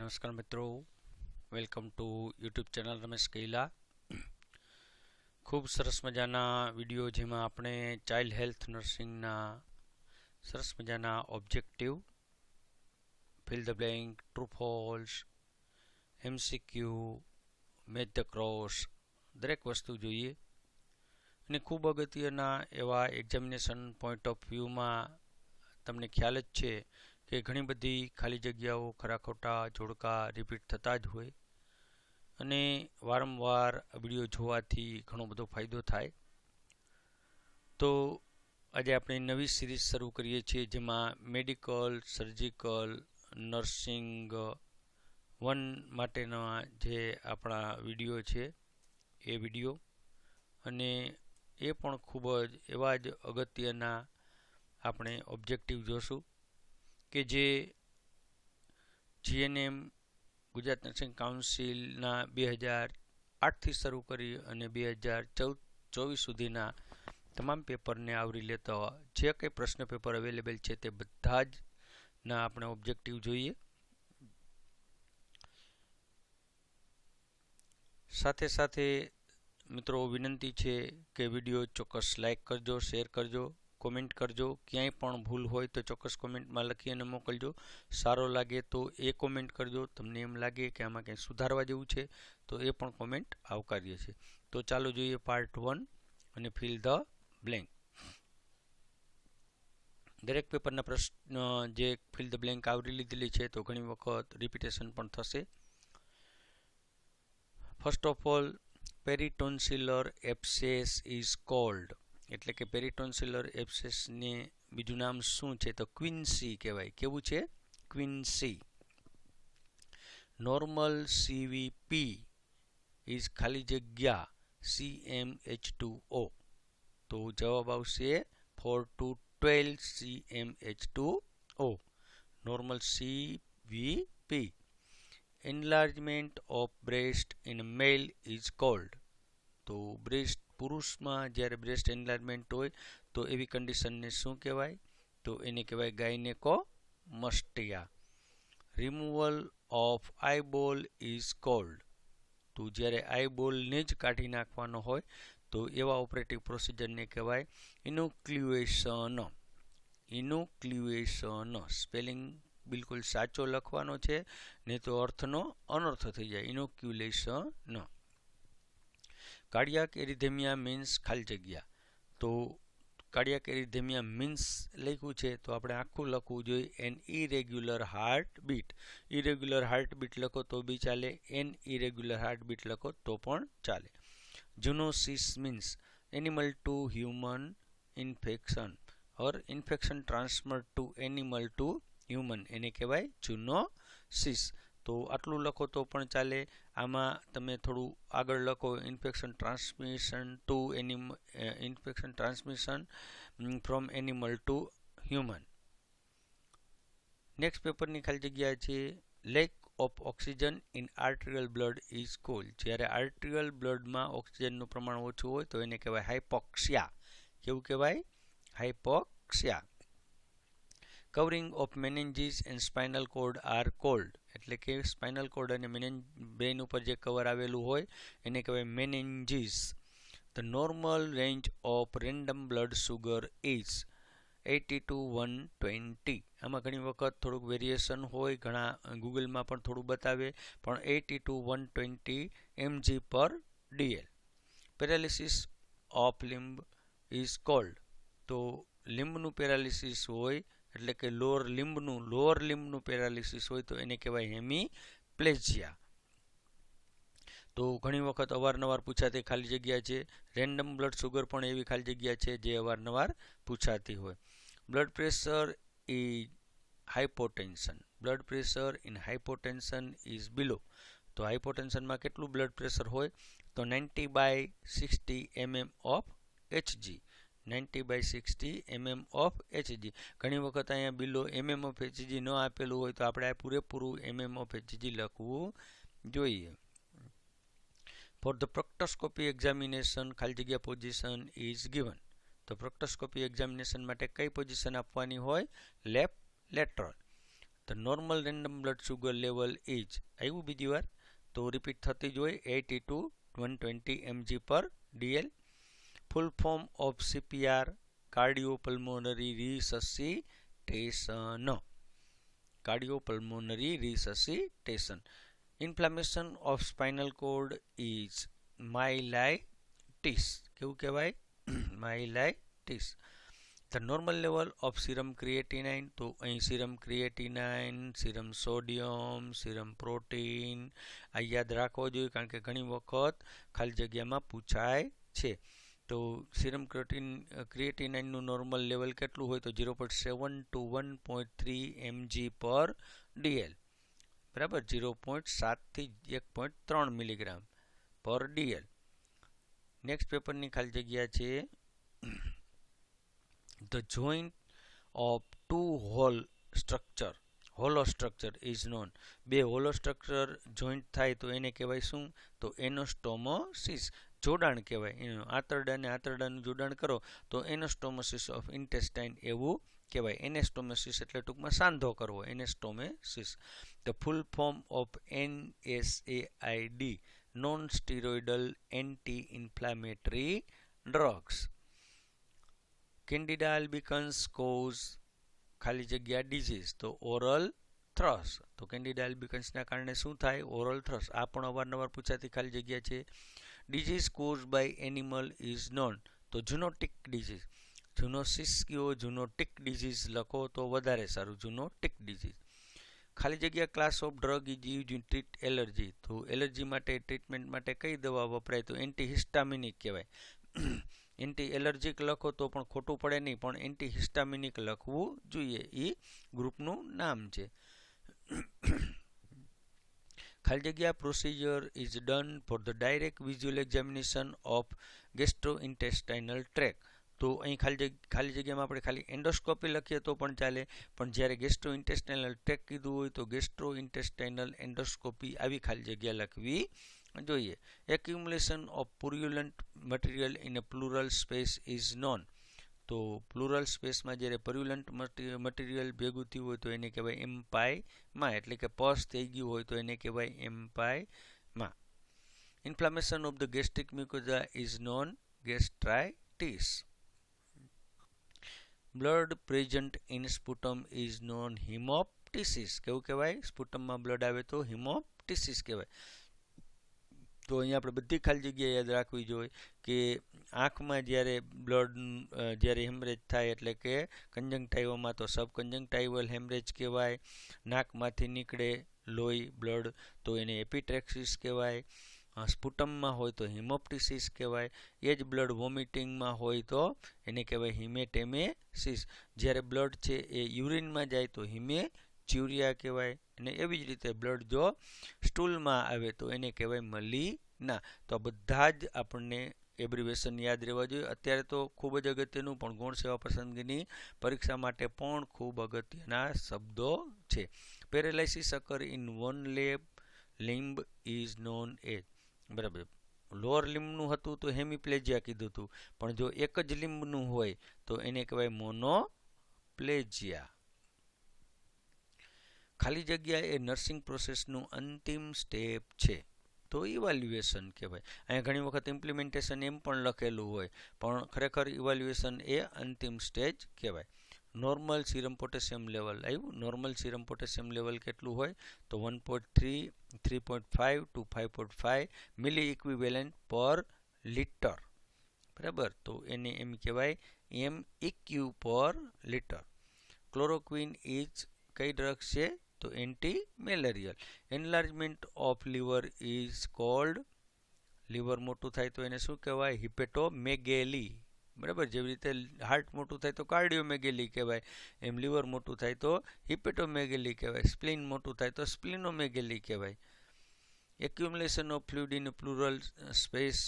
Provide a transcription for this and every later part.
નમસ્કાર મિત્રો. Welcome to YouTube channel Ramesh Kaila. ખૂબ સરસ મજાના વીડિયો જેમાં આપણે ચાઇલ્ડ હેલ્થ નર્સિંગના સરસ મજાના objective fill the blank true false MCQ match the cross દરેક વસ્તુ જોઈએ. અને ખૂબ અગત્યના એવા એક્ઝામિનેશન પોઈન્ટ ઓફ વ્યૂમાં તમને ખ્યાલ જ છે કે ઘણી બધી ખાલી જગ્યાઓ ખરા ખોટા જોડકા રિપીટ થતા જ હોય. અને વારંવાર વીડિયો જોવાથી ઘણો બધો ફાયદો થાય. તો આજે આપણે નવી સિરીઝ શરૂ કરીએ છીએ જેમાં મેડિકલ સર્જિકલ નર્સિંગ વન માટેના જે આપણા વીડિયો છે એ વીડિયો અને એ પણ ખૂબ જ એવા જ અગત્યના આપણે ઓબ્જેક્ટિવ જોશું. કે જે જીએનએમ ગુજરાત નર્સિંગ કાઉન્સિલના બે હજાર આઠથી શરૂ કરી અને બે હજાર ચૌદ ચોવીસ સુધીના તમામ પેપરને આવરી લેતા જે કંઈ પ્રશ્ન પેપર અવેલેબલ છે તે બધા જ ના આપણે ઓબ્જેક્ટિવ જોઈએ. સાથે સાથે મિત્રો વિનંતી છે કે વીડિયો ચોક્કસ લાઈક કરજો, શેર કરજો. કોમેન્ટ કરજો. ક્યાંય પણ ભૂલ હોય તો ચોક્કસ કોમેન્ટમાં લખી અને મોકલજો. સારો લાગે તો એ કોમેન્ટ કરજો. તમને એમ લાગે કે આમાં કંઈ સુધારવા જેવું છે, તો એ પણ કોમેન્ટ આવકારીએ છે. તો ચાલો જોઈએ પાર્ટ વન અને ફિલ ધ બ્લેન્ક દરેક પેપરના પ્રશ્ન જે ફિલ ધ બ્લેન્ક આવરી લીધેલી છે, તો ઘણી વખત રિપીટેશન પણ થશે. First of all peritonsillar abscess is called એટલે કે પેરિટોન્સિલર એપ્સેસને બીજું નામ શું છે? તો ક્વિન્સી કહેવાય. કેવું છે? ક્વિન્સી. નોર્મલ સીવીપી ઇઝ ખાલી જગ્યા C M H two O તો જવાબ આવશે four to twelve C M H two O normal CVP enlargement of breast in male is called તો બ્રેસ્ટ પુરુષમાં જ્યારે બ્રેસ્ટ એન્લાર્જમેન્ટ હોય તો એવી કન્ડિશનને શું કહેવાય? તો એને કહેવાય gynaecomastia removal of eyeball is called તો જ્યારે આઈબોલને જ કાઢી નાખવાનો હોય તો એવા ઓપરેટિવ પ્રોસિજરને કહેવાય ઇનોક્લ્યુએશન ઇનોક્લ્યુએશન સ્પેલિંગ બિલકુલ સાચો લખવાનો છે, નહીં તો અર્થનો અનર્થ થઈ જાય. ઇનોક્યુલેશન કાર્ડિયાક એરિધેમિયા મીન્સ ખાલી જગ્યા. તો કાર્ડિયાક એરિધેમિયા મીન્સ લખ્યું છે, તો આપણે આખું લખવું જોઈએ an irregular heartbeat irregular heartbeat લખો તો બી ચાલે એન ઇરેગ્યુલર હાર્ટ બીટ લખો તો પણ ચાલે. Zoonosis means animal to human infection or infection transfer to animal to human એને કહેવાય જુનોસિસ તો આટલું લખો તો પણ ચાલે. આમાં તમે થોડું આગળ લખો infection transmission to animal infection transmission from animal to human next પેપરની ખાલી જગ્યા છે lack of oxygen in arterial blood is call જ્યારે આર્ટિરિયલ બ્લડમાં ઓક્સિજનનું પ્રમાણ ઓછું હોય તો એને કહેવાય હાઇપોક્સિયા કેવું કહેવાય? Hypoxia covering of meninges and spinal cord are called એટલે કે સ્પાઇનલ કોડ અને મેનેન બ્રેન ઉપર જે કવર આવેલું હોય, એને કહેવાય meninges the normal range of random blood sugar is eighty to one twenty આમાં ઘણી વખત થોડુંક વેરિએશન હોય, ઘણા ગૂગલમાં પણ થોડું બતાવે, પણ eighty to one twenty MG per DL paralysis of limb is called તો લિમ્બનું પેરાલિસિસ હોય એટલે કે લોઅર લિમ્બનું લોઅર લિમ્બનું પેરાલિસિસ હોય તો એને કહેવાય હેમી પ્લેઝિયા તો ઘણી વખત અવારનવાર પૂછાતી ખાલી જગ્યા છે. રેન્ડમ બ્લડ સુગર પણ એવી ખાલી જગ્યા છે જે અવારનવાર પૂછાતી હોય. Blood pressure is hypotension blood pressure in hypotension is below. તો હાઇપોટેન્શનમાં કેટલું બ્લડ પ્રેશર હોય? તો ninety by sixty MM of HG ninety by sixty MM of HG. ઘણી વખત અહીંયા બિલો એમએમ ઓફ એચજી ન આપેલું હોય તો આપણે પૂરેપૂરું એમએમ ઓફ એચજી લખવું જોઈએ. ફોર ધ પ્રોક્ટોસ્કોપી એક્ઝામિનેશન ખાલી જગ્યા પોઝિશન ઇઝ ગિવન તો પ્રોક્ટોસ્કોપી એક્ઝામિનેશન માટે કઈ પોઝિશન આપવાની હોય? Left lateral the normal random blood sugar level is આવ્યું બીજી વાર? તો રિપીટ થતી જ હોય eighty to one twenty mg per dl. Full form of CPR cardiopulmonary resuscitation cardiopulmonary ટેસન inflammation of spinal cord is myelitis કેવું કહેવાય? Myelitis the normal level of serum creatinine તો અહીં serum creatinine serum sodium serum protein આ યાદ રાખવો જોઈએ કારણ કે ઘણી વખત ખાલી જગ્યામાં પૂછાય છે. તો સિરમ ક્રોટીન ક્રિએટિનાઇનનું નોર્મલ લેવલ કેટલું હોય તો zero point seven to one point three MG per DL બરાબર? ઝીરો પોઈન્ટ સાતથી એક પોઈન્ટ ત્રણ મિલીગ્રામ પર ડીએલ નેક્સ્ટ પેપરની ખાલી જગ્યા છે the joint of two whole structure hollow structure is known બે હોલો સ્ટ્રક્ચર જોઈન્ટ થાય તો એને કહેવાય શું? તો એનોસ્ટોમોસિસ જોડાણ કહેવાય. આંતરડા અને આંતરડાનું જોડાણ કરો તો એનોસ્ટોમોસિસ ઓફ ઇન્ટેસ્ટાઇન એવું કહેવાય. એનેસ્ટોમેસિસ એટલે ટૂંકમાં સાંધો કરવો. Anastomosis. The full form of N S A I D non steroidal anti inflammatory drugs Candida albicans cause ખાલી જગ્યા ડિઝીઝ તો ઓરલ થ્રસ તો કેન્ડિડા આલ્બિકન્સના કારણે શું થાય? ઓરલ થ્રસ આ પણ અવારનવાર પૂછાતી ખાલી જગ્યા છે. Disease cause by animal is known તો જુનોટિક ડિઝીઝ જુનોસિસ કયો જુનોટિક ડિઝીઝ લખો તો વધારે સારું. જુનોટિક ડિઝીઝ ખાલી જગ્યા class of drug is use in treat allergy તો એલર્જી માટે ટ્રીટમેન્ટ માટે કઈ દવા વપરાય? તો એન્ટીહિસ્ટામિનિક કહેવાય. એન્ટી એલર્જીક લખો તો પણ ખોટું પડે નહીં, પણ એન્ટીહિસ્ટામિનિક લખવું જોઈએ. એ ગ્રુપનું નામ છે. ખાલી જગ્યા procedure is done for the direct visual examination of gastrointestinal tract તો અહીં ખાલી ખાલી જગ્યામાં આપણે ખાલી એન્ડોસ્કોપી લખીએ તો પણ ચાલે. પણ જ્યારે ગેસ્ટ્રો ઇન્ટેસ્ટાઇનલ ટ્રેક કીધું હોય તો ગેસ્ટ્રો ઇન્ટેસ્ટાઇનલ એન્ડોસ્કોપી આવી ખાલી જગ્યા લખવી જોઈએ. Accumulation of purulent material in a pleural space is known તો પ્લુરલ સ્પેસમાં જ્યારે પર્યુલન્ટ મટીરિયલ ભેગું થયું હોય તો એને કહેવાય એમ્પાયમાં એટલે કે પસ થઈ ગયું હોય તો એને કહેવાય empyema inflammation of the gastric mucosa is known gastritis blood present in sputum is known haemoptysis કેવું કહેવાય? સ્પુટમમાં બ્લડ આવે તો હિમોપ્ટિસિસ કહેવાય. તો અહીંયા આપણે બધી ખાલી જગ્યાએ યાદ રાખવી જોઈએ કે આંખમાં જ્યારે બ્લડ જ્યારે હેમરેજ થાય એટલે કે કંજંક્ટાઇવમાં તો સબ કંજંક્ટાઇવલ હેમરેજ કહેવાય, નાકમાંથી નીકળે લોહી બ્લડ તો એને એપિટ્રેક્સિસ કહેવાય સ્પુટમમાં હોય તો હિમોપ્ટિસિસ કહેવાય, એ જ બ્લડ વોમિટિંગમાં હોય તો એને કહેવાય હિમેટેમેસિસ. જ્યારે બ્લડ છે એ યુરિનમાં જાય તો હિમે ચ્યુરિયા કહેવાય અને એવી જ રીતે બ્લડ જો સ્ટૂલમાં આવે તો એને કહેવાય મલીના. તો બધા જ આપણને એબ્રિવેશન યાદ રહેવા જોઈએ. અત્યારે તો ખૂબ જ અગત્યનું પણ ગુણ સેવા પસંદગીની પરીક્ષા માટે પણ ખૂબ અગત્યના શબ્દો છે. Paralysis occur in one lab limb is known as બરાબર. લોઅર લિમ્બનું હતું તો હેમિપ્લેજિયા કીધું હતું. પણ જો એક જ લિમ્બનું હોય તો એને કહેવાય મોનોપ્લેજિયા ખાલી જગ્યા એ નર્સિંગ પ્રોસેસનું અંતિમ સ્ટેપ છે. તો ઇવાલ્યુએશન કહેવાય. અહીંયા ઘણી વખત ઇમ્પ્લિમેન્ટેશન એમ પણ લખેલું હોય, પણ ખરેખર ઇવાલ્યુએશન એ અંતિમ સ્ટેજ કહેવાય. નોર્મલ સીરમ પોટેશિયમ લેવલ આવ્યું. નોર્મલ સીરમ પોટેશિયમ લેવલ કેટલું હોય? તો one point three three point five to five point five milliequivalent per litre બરાબર? તો એને એમ કહેવાય M EQ per litre chloroquine is કઈ ડ્રગ છે? તો anti malarial enlargement of liver is called liver મોટું થાય તો એને શું કહેવાય? હિપેટોમેગેલી બરાબર? જેવી રીતે હાર્ટ મોટું થાય તો કાર્ડિયોમેગેલી કહેવાય. એમ લીવર મોટું થાય તો હિપેટોમેગેલી કહેવાય. સ્પ્લિન મોટું થાય તો સ્પ્લિનોમેગેલી કહેવાય. Accumulation of fluid in pleural space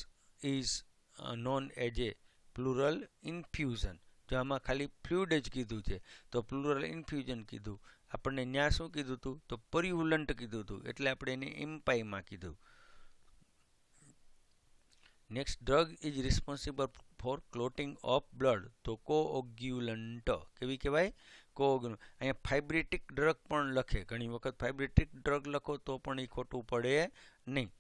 is known as a pleural infusion જો આમાં ખાલી ફ્લુઇડ જ કીધું છે, તો પ્લુરલ ઇન્ફ્યુઝન કીધું. આપણને ન્યા શું કીધું હતું તો પરિવુલન્ટ કીધું હતું એટલે આપણે એને એમ્પાઈમાં કીધું. Next drug is responsible for clotting of blood તો કોઓગ્યુલન્ટ કેવી કહેવાય? કોઓગ્યુ અહીંયા ફાઇબ્રેટિક ડ્રગ પણ લખે. ઘણી વખત ફાઇબ્રેટિક ડ્રગ લખો તો પણ એ ખોટું પડે નહીં.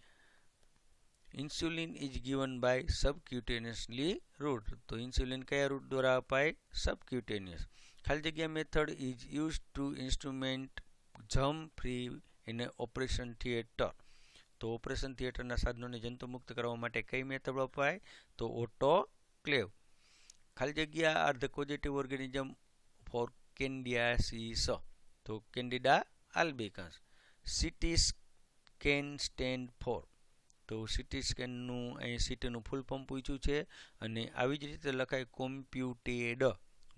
Insulin is given by subcutaneously route તો ઇન્સ્યુલિન કયા રૂટ દ્વારા અપાય? સબક્યુટેનિયસ ખાલી જગ્યા method is use to instrument germ free in operation theatre તો ઓપરેશન થિયેટરના સાધનોને જંતુમુક્ત કરવા માટે કઈ મેથડ અપાય તો ઓટો ક્લેવ ખાલી જગ્યા are the causative organism for candidiasis તો Candida albicans CT scan stand for તો સિટી સ્કેનનું અહીં સિટીનું ફૂલ પંપ પૂછ્યું છે. અને આવી જ રીતે લખાય કોમ્પ્યુટેડ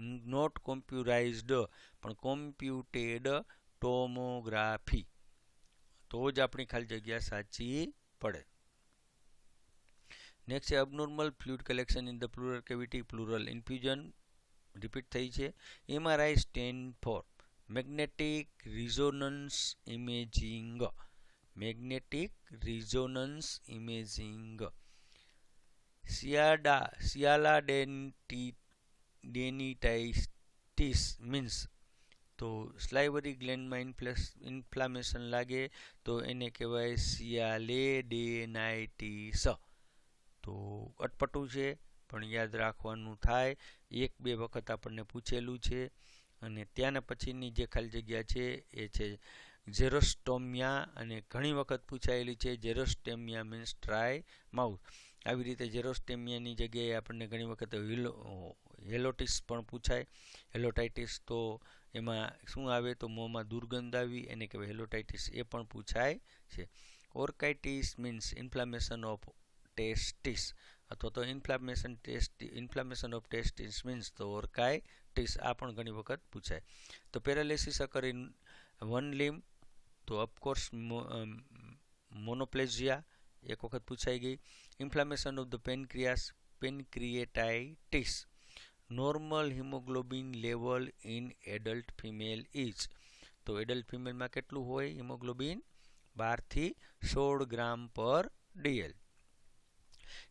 નોટ કોમ્પ્યુરાઇઝડ પણ કોમ્પ્યુટેડ ટોમોગ્રાફી તો જ આપણી ખાલી જગ્યા સાચી પડે. નેક્સ્ટ છે abnormal fluid collection in the pleural cavity pleural infusion repeat થઈ છે. MRI stand for magnetic resonance imaging magnetic resonance imaging સિયાડા સિયાલા ડેન્ટી ડેનિટાઇટિસ મીન્સ તો સ્લાઇવરી ગ્લેન્ડમાં ઇન્ફ્લામેશન લાગે તો એને કહેવાય સિયાલેડેનાઇટિસ તો અટપટું છે પણ યાદ રાખવાનું થાય એક બે વખત આપણને પૂછેલું છે અને ત્યાંના પછીની જે ખાલી જગ્યા છે એ છે ઝેરોસ્ટોમિયા અને ઘણી વખત પૂછાયેલી છે ઝેરોસ્ટેમિયા મીન્સ ટ્રાય માઉથ આવી રીતે ઝેરોસ્ટેમિયાની જગ્યાએ આપણને ઘણી વખત હેલોટિસ પણ પૂછાય. હેલોટાઇટિસ તો એમાં શું આવે? તો મોંમાં દુર્ગંધ આવી, એને કહેવાય હેલોટાઇટિસ. એ પણ પૂછાય છે. Orchitis means inflammation of testis અથવા તો inflammation test, inflammation of testis means તો ઓર્કાઇટિસ. આ પણ ઘણી વખત પૂછાય. તો paralysis occur in one limb તો ઓફકોર્સ મોનોપ્લેઝિયા એક વખત પૂછાઈ ગઈ. Inflammation of the pancreas, pancreatitis. Normal haemoglobin level in adult female is તો એડલ્ટ ફિમેલમાં કેટલું હોય હિમોગ્લોબિન? બારથી સોળ gram per DL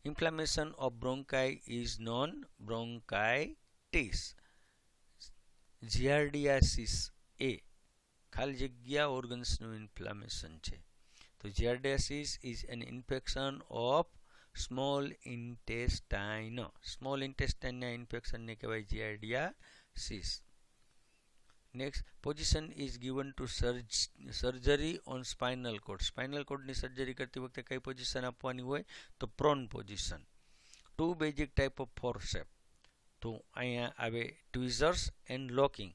inflammation of bronchi is known bronchitis giardiasis એ ખાલી જગ્યા ઓર્ગન્સનું ઇન્ફ્લામેશન છે. તો giardiasis is an infection of small intestine small ઇન્ટેસ્ટાઇનના ઇન્ફેક્શનને કહેવાય giardiasis next position is given to surgery on spinal cord spinal કોડની સર્જરી કરતી વખતે કઈ પોઝિશન આપવાની હોય? તો prone position to basic type of forcep તો અહીંયા આવે ટ્વિઝર્સ એન્ડ લોકિંગ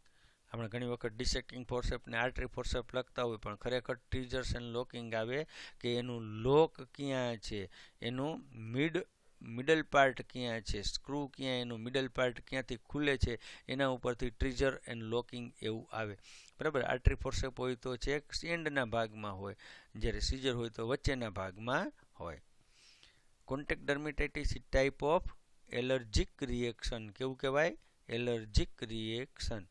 આપણે ઘણી વખત ડિસેક્ટિંગ ફોરસેપ ને આર્ટરી ફોર્સેપ લખતા હોય, પણ ખરેખર ટ્રીઝર્સ એન્ડ લોકિંગ આવે કે એનું લોક ક્યાં છે? એનું મિડ મિડલ પાર્ટ ક્યાં છે? સ્ક્રૂ ક્યાં? એનું મિડલ પાર્ટ ક્યાંથી ખુલે છે? એના ઉપરથી ટ્રીઝર એન્ડ લોકિંગ એવું આવે. બરાબર? આર્ટરી ફોર્સેપ હોય તો છેક એન્ડના ભાગમાં હોય. જ્યારે સીઝર હોય તો વચ્ચેના ભાગમાં હોય. Contact dermatitis type of allergic reaction કેવું કહેવાય? Allergic reaction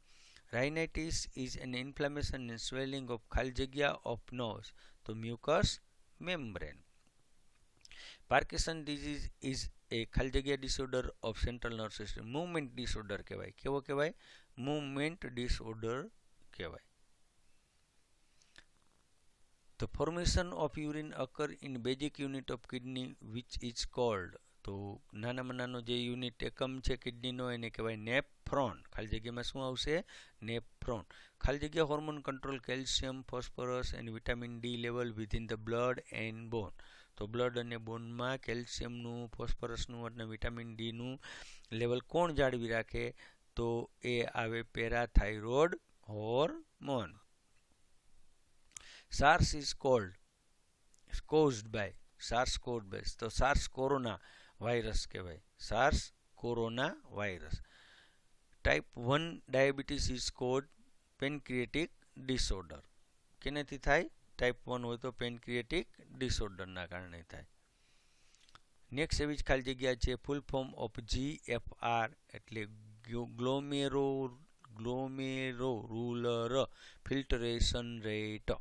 rhinitis is an inflammation and swelling of ખાલી જગ્યા ઓફ નોઝ તો mucus membrane Parkinson disease is a ખાલી જગ્યા disorder of central nerve system movement disorder કહેવાય કેવો કહેવાય મૂવમેન્ટ ડિસઓર્ડર કહેવાય The formation of urine occur in basic unit of kidney, which is called તો નાનામાં નાનો જે યુનિટ એકમ છે કિડનીનો એને કહેવાય નેફ્રોન ખાલી જગ્યામાં શું આવશે? નેફ્રોન ખાલી જગ્યા hormone control calcium phosphorus and vitamin D level within the blood and bone તો બ્લડ અને બોનમાં કેલ્શિયમનું ફોસ્ફરસનું અને વિટામિન ડીનું લેવલ કોણ જાળવી રાખે? તો એ આવે parathyroid hormone SARS is called caused by SARS code base તો સાર્સ કોરોના વાયરસ કહેવાય. SARS corona virus. Type one diabetes is called pancreatic disorder કેનેથી થાય? ટાઈપ વન હોય તો પેનક્રિએટિક ડિસઓર્ડરના કારણે થાય. નેક્સ્ટ એવી જ ખાલી જગ્યા છે full form of G F R એટલે glomerular glomerular filtration rate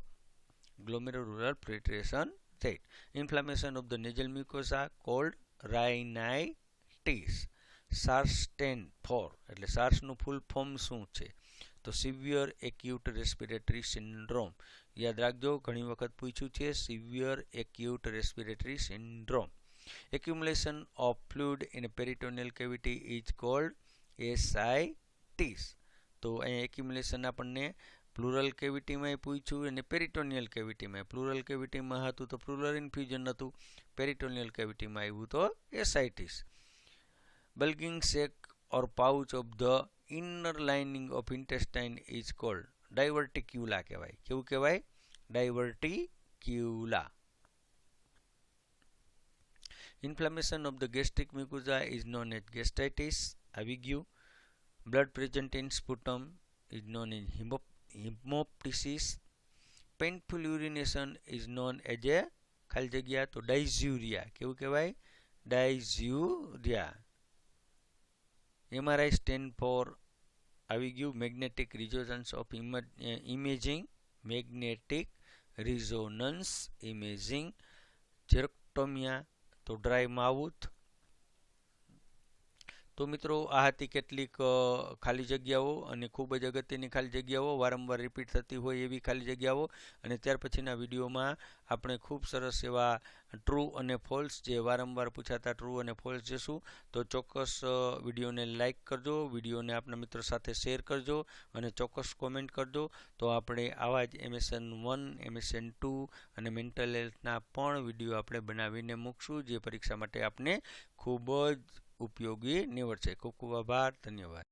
glomerular filtration rate inflammation of the nasal mucosa called rhinitis SARS 10 4 એટલે સાર્સનું ફૂલ ફોર્મ શું છે? તો સિવિયર એક્યુટ રેસ્પિરેટરી સિન્ડ્રોમ યાદ રાખજો, ઘણી વખત પૂછ્યું છે severe acute respiratory syndrome accumulation of fluid in peritoneal cavity is called ascites તો અહીં એક્યુમ્યુલેશન આપણને પ્લુરલ કેવિટીમાં પૂછ્યું અને પેરિટોનિયલ કેવિટીમાં પ્લુરલ કેવિટીમાં હતું તો પ્લુરલ ઇન્ફ્યુઝન હતું. પેરિટોનિયલ કેવિટીમાં આવ્યું તો ascites bulging sac or pouch of the inner lining of intestine is called diverticula કહેવાય કેવું કહેવાય ડાયવર્ટિક્યુલા Inflammation of the gastric mucosa is known as gastritis. આવી ગયું blood present in sputum is known as hemoptysis. Painful urination is known as a ખાલી જગ્યા તો ડાયઝ્યુરિયા, કેવું કહેવાય? ડાયઝ્યુરિયા. એમઆરઆઈ સ્ટેન્ડ ફોર આવી ગયું magnetic resonance of imaging magnetic resonance imaging xerostomia તો ડ્રાય માઉથ તો મિત્રો, આ હતી કેટલીક ખાલી જગ્યાઓ અને ખૂબ જ અગત્યની ખાલી જગ્યાઓ. વારંવાર રિપીટ થતી હોય એવી ખાલી જગ્યાઓ. અને ત્યાર પછીના વિડીયોમાં આપણે ખૂબ સરસ એવા ટ્રુ અને ફોલ્સ જે વારંવાર પૂછાતા ટ્રુ અને ફોલ્સ જશું. તો ચોક્કસ વિડીયોને લાઇક કરજો, વિડીયોને આપણા મિત્રો સાથે શેર કરજો અને ચોક્કસ કોમેન્ટ કરજો. તો આપણે આવા જ એમએસએન વન એમએસએન ટુ અને મેન્ટલ હેલ્થના પણ વીડિયો આપણે બનાવીને મૂકશું, જે પરીક્ષા માટે આપને ખૂબ જ ઉપયોગી નીવડશે. ખૂબ ખૂબ આભાર. ધન્યવાદ.